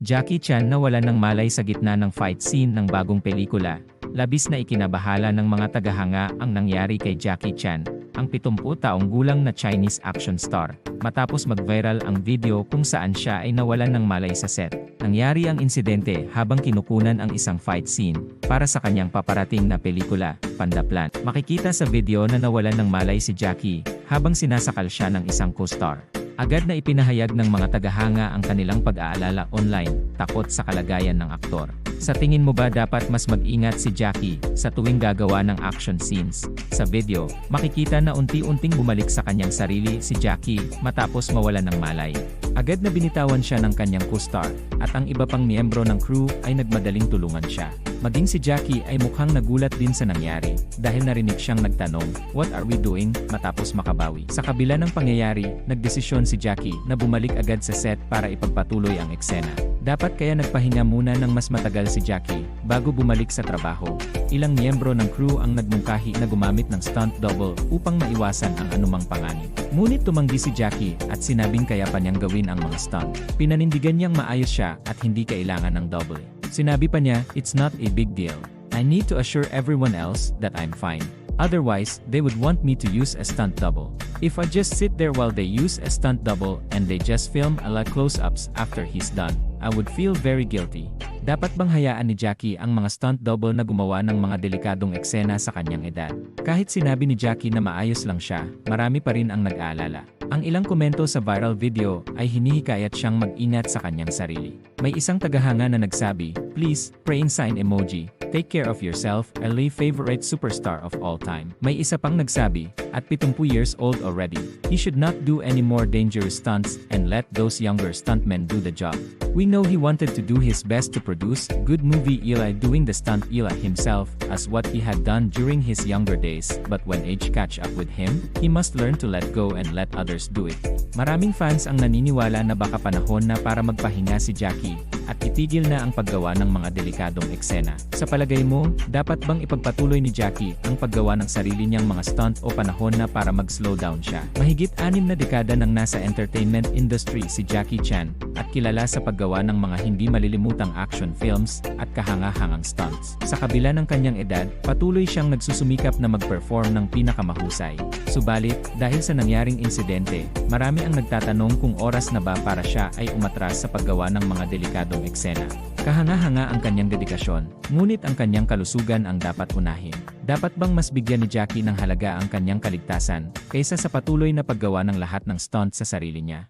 Jackie Chan nawala ng malay sa gitna ng fight scene ng bagong pelikula. Labis na ikinabahala ng mga tagahanga ang nangyari kay Jackie Chan, ang 70 taong gulang na Chinese action star, matapos mag-viral ang video kung saan siya ay nawalan ng malay sa set. Nangyari ang insidente habang kinukunan ang isang fight scene para sa kanyang paparating na pelikula, Pandaplan. Makikita sa video na nawalan ng malay si Jackie habang sinasakal siya ng isang co-star. Agad na ipinahayag ng mga tagahanga ang kanilang pag-aalala online, takot sa kalagayan ng aktor. Sa tingin mo ba dapat mas mag-ingat si Jackie sa tuwing gagawa ng action scenes? Sa video, makikita na unti-unting bumalik sa kanyang sarili si Jackie matapos mawalan ng malay. Agad na binitawan siya ng kanyang co-star at ang iba pang miyembro ng crew ay nagmadaling tulungan siya. Maging si Jackie ay mukhang nagulat din sa nangyari dahil narinig siyang nagtanong, What are we doing? matapos makabawi. Sa kabila ng pangyayari, nagdesisyon si Jackie na bumalik agad sa set para ipagpatuloy ang eksena. Dapat kaya nagpahinga muna ng mas matagal si Jackie bago bumalik sa trabaho. Ilang miyembro ng crew ang nagmungkahi na gumamit ng stunt double upang maiwasan ang anumang panganib. Ngunit tumanggi si Jackie at sinabing kaya pa niyang gawin ang mga stunt. Pinanindigan niyang maayos siya at hindi kailangan ng double. Sinabi pa niya, it's not a big deal. I need to assure everyone else that I'm fine. Otherwise, they would want me to use a stunt double. If I just sit there while they use a stunt double and they just film a lot close-ups after he's done, I would feel very guilty. Dapat bang hayaan ni Jackie ang mga stunt double na gumawa ng mga delikadong eksena sa kanyang edad? Kahit sinabi ni Jackie na maayos lang siya, marami pa rin ang nag-aalala. Ang ilang komento sa viral video ay hinihikayat siyang mag-ingat sa kanyang sarili. May isang tagahanga na nagsabi, Please, praying sign emoji, take care of yourself, LA favorite superstar of all time. May isa pang nagsabi, at 70 years old already, he should not do any more dangerous stunts and let those younger stuntmen do the job. We know he wanted to do his best to produce good movie Eli doing the stunt Eli himself as what he had done during his younger days, but when age catch up with him, he must learn to let go and let others do it. Maraming fans ang naniniwala na baka panahon na para magpahinga si Jackie at itigil na ang paggawa ng mga delikadong eksena. Sa palagay mo, dapat bang ipagpatuloy ni Jackie ang paggawa ng sarili niyang mga stunt o panahon na para mag-slow down siya? Mahigit anim na dekada nang nasa entertainment industry si Jackie Chan at kilala sa paggawa ng mga hindi malilimutang action films at kahanga-hangang stunts. Sa kabila ng kanyang edad, patuloy siyang nagsusumikap na mag-perform ng pinakamahusay. Subalit, dahil sa nangyaring insidente, marami ang nagtatanong kung oras na ba para siya ay umatras sa paggawa ng mga delikadong eksena. Kahanga-hanga ang kanyang dedikasyon, ngunit ang kanyang kalusugan ang dapat unahin. Dapat bang mas bigyan ni Jackie ng halaga ang kanyang kaligtasan, kaysa sa patuloy na paggawa ng lahat ng stunt sa sarili niya?